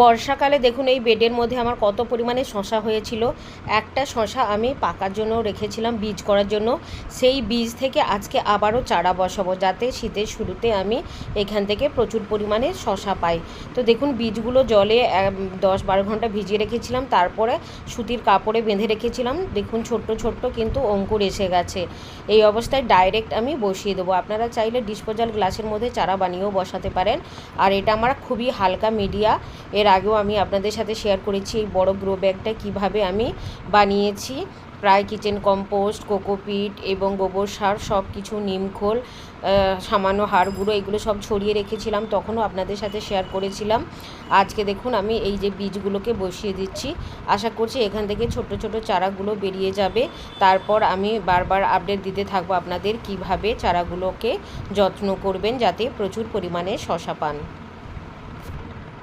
বর্ষাকালে দেখুন, এই বেডের মধ্যে আমার কত পরিমাণে শশা হয়েছিল। একটা শশা আমি পাকার জন্য রেখেছিলাম, বীজ করার জন্য। সেই বীজ থেকে আজকে আবারও চারা বসাবো, যাতে শীতের শুরুতে আমি এখান থেকে প্রচুর পরিমাণে শশা পাই। তো দেখুন, বীজগুলো জলে দশ বারো ঘণ্টা ভিজিয়ে রেখেছিলাম, তারপরে সুতির কাপড়ে বেঁধে রেখেছিলাম। দেখুন, ছোট্ট ছোট্ট কিন্তু অঙ্কুর এসে গেছে। এই অবস্থায় ডাইরেক্ট আমি বসিয়ে দেবো। আপনারা চাইলে ডিসপোজাল গ্লাসের মধ্যে চারা বানিয়েও বসাতে পারেন। আর এটা আমার খুবই হালকা মিডিয়া, এর আগেও আমি আপনাদের সাথে শেয়ার করেছি এই বড় গ্রো ব্যাগটা কীভাবে আমি বানিয়েছি। প্রায় কিচেন কম্পোস্ট কোকোপিট এবং গোবর সার সব কিছু নিমখোল সামান্য হাড় গুঁড়ো, এগুলো সব ছড়িয়ে রেখেছিলাম, তখনও আপনাদের সাথে শেয়ার করেছিলাম। আজকে দেখুন আমি এই যে বীজগুলোকে বসিয়ে দিচ্ছি। আশা করছি এখান থেকে ছোট ছোট চারাগুলো বেরিয়ে যাবে। তারপর আমি বারবার আপডেট দিতে থাকব আপনাদের কীভাবে চারাগুলোকে যত্ন করবেন যাতে প্রচুর পরিমাণে শশা পান।